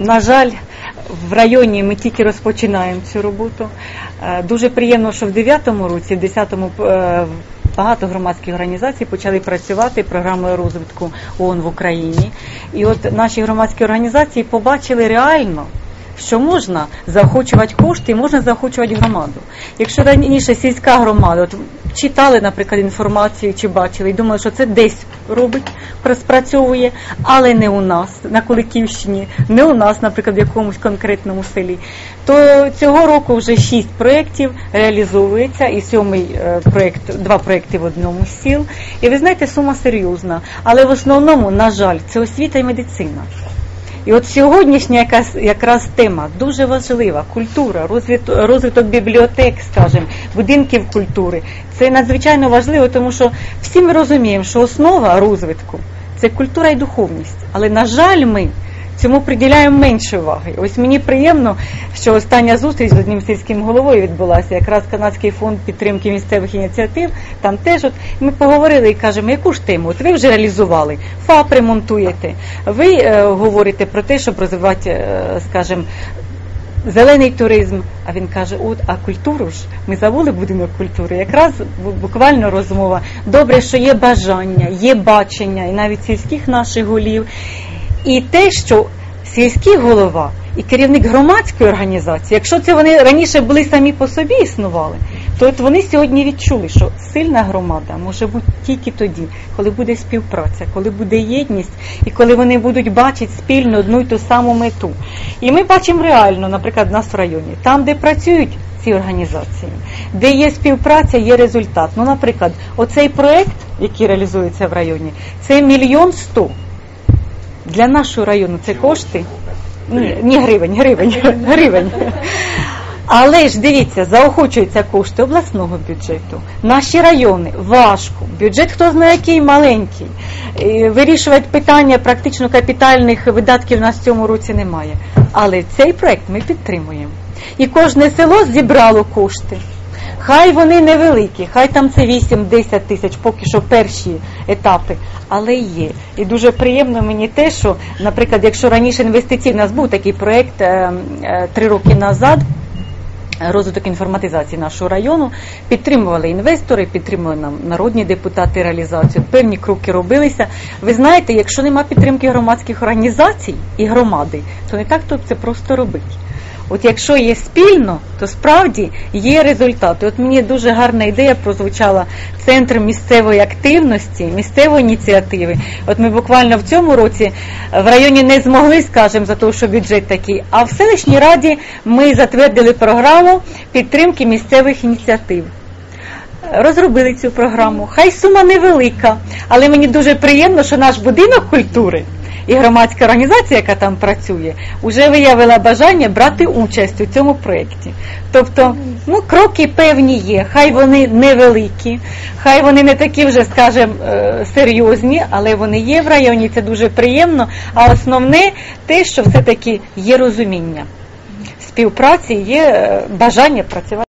На жаль, в районі ми тільки розпочинаємо цю роботу. Е, Дуже приємно, що в 9-му році, в 10-му е, багато громадських організацій почали працювати програмою розвитку ООН в Україні. І от наші громадські організації побачили реально. Що можна заохочувати кошти і можна заохочувати громаду. Якщо раніше сільська громада, от читали, наприклад, інформацію чи бачили, і думали, що це десь робить, спрацьовує, але не у нас на Куликівщині, не у нас, наприклад, в якомусь конкретному селі. То цього року вже шість проєктів реалізовується, і сьомий е, проєкт, два проєкти в одному з сіл. І ви знаєте, сума серйозна. Але в основному, на жаль, це освіта і медицина. І от сьогоднішня якась якраз тема дуже важлива. Культура, розвиток, розвиток бібліотек, скажімо, будинків культури. Це надзвичайно важливо, тому що всі ми розуміємо, що основа розвитку це культура і духовність. Але на жаль, ми цьому приділяємо менше уваги. Ось мені приємно, що остання зустріч з одним сільським головою відбулася, якраз канадський фонд підтримки місцевих ініціатив. Там теж от ми поговорили і кажемо, яку ж тему? От ви вже реалізували, ФАП ремонтуєте. Ви е, говорите про те, щоб розвивати, е, скажімо, Зелений туризм, а він каже: от, а культуру ж ми забули будинок культури. Якраз буквально розмова. Добре, що є бажання, є бачення, і навіть сільських наших голів. І те, що сільський голова і керівник громадської організації, якщо це вони раніше були самі по собі існували, то от вони сьогодні відчули, що сильна громада може бути тільки тоді, коли буде співпраця, коли буде єдність і коли вони будуть бачити спільно одну й ту саму мету. І ми бачимо реально, наприклад, в нас в районі, там, де працюють ці організації, де є співпраця, є результат. Ну, наприклад, оцей проект, який реалізується в районі, це мільйон сто. Для нашого району це кошти. Ні, ні гривень, гривень, гривень. Але ж дивіться, заохочуються кошти обласного бюджету. Наші райони важко. Бюджет хто знає який маленький. Вирішувати питання практично капітальних видатків нас в цьому році немає. Але цей проект ми підтримуємо. І кожне село зібрало кошти. Хай вони невеликі, хай там це 8-10 тисяч, поки що перші етапи, але є. І дуже приємно мені те, що, наприклад, якщо раніше інвестицій, у нас був такий проєкт е, е, три роки назад. Розвиток інформатизації нашого району підтримували інвестори, підтримували нам народні депутати реалізацію. Певні кроки робилися. Ви знаєте, якщо нема підтримки громадських організацій і громади, то не так то це просто робити. От якщо є спільно, то справді є результати. От мені дуже гарна ідея прозвучала центр місцевої активності, місцевої ініціативи. От ми буквально в цьому році в районі не змогли, скажімо, за те, що бюджет такий. А в селищній раді ми затвердили програму підтримки місцевих ініціатив. Розробили цю програму. Хай сума невелика, але мені дуже приємно, що наш будинок культури і громадська організація, яка там працює, вже виявила бажання брати участь у цьому проєкті. Тобто, ну, кроки певні є, хай вони невеликі, хай вони не такі вже, скажімо, е, серйозні, але вони є в районі, це дуже приємно. А основне те, що все-таки є розуміння співпраці, є е, бажання працювати.